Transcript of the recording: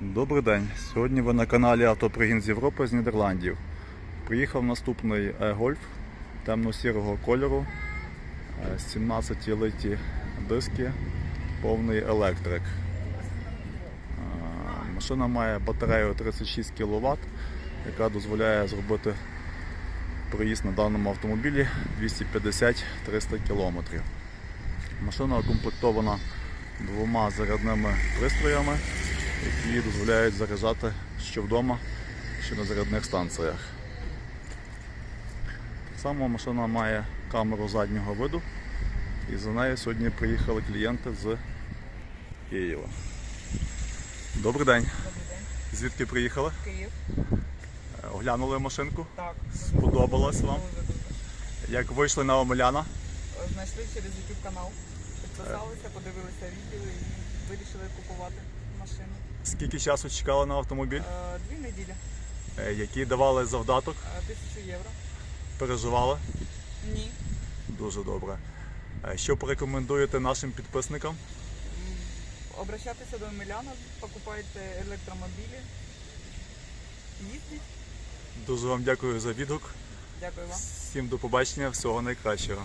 Добрий день. Сьогодні ви на каналі Автопригін з Європи з Нідерландів. Приїхав наступний e-Golf темно-сірого кольору, е, 17 литі диски, повний електрик. Е, Машина має батарею 36 кВт, яка дозволяє зробити проїзд на даному автомобілі 250-300 км. Машина укомплектована двома зарядними пристроями, які дозволяють заряджати що вдома, що на зарядних станціях. Так само машина має камеру заднього виду, і за нею сьогодні приїхали клієнти з Києва. Добрий день. Добрий день. Звідки приїхали? Київ. Е, Оглянули машинку. Так. Сподобалось вам? Як вийшли на Омеляна? Знайшли через YouTube канал. Підписалися, подивилися відео і вирішили купувати машину. Скільки часу чекали на автомобіль? Е, Дві неділі, Е, Які давали завдаток? Е, тисячу євро. Переживали? Ні. Дуже добре. Е, Що порекомендуєте нашим підписникам? М, Обращайтеся до Миляна, покупайте електромобілі. Їздіть. Дуже вам дякую за відгук. Дякую вам. Всім до побачення, всього найкращого.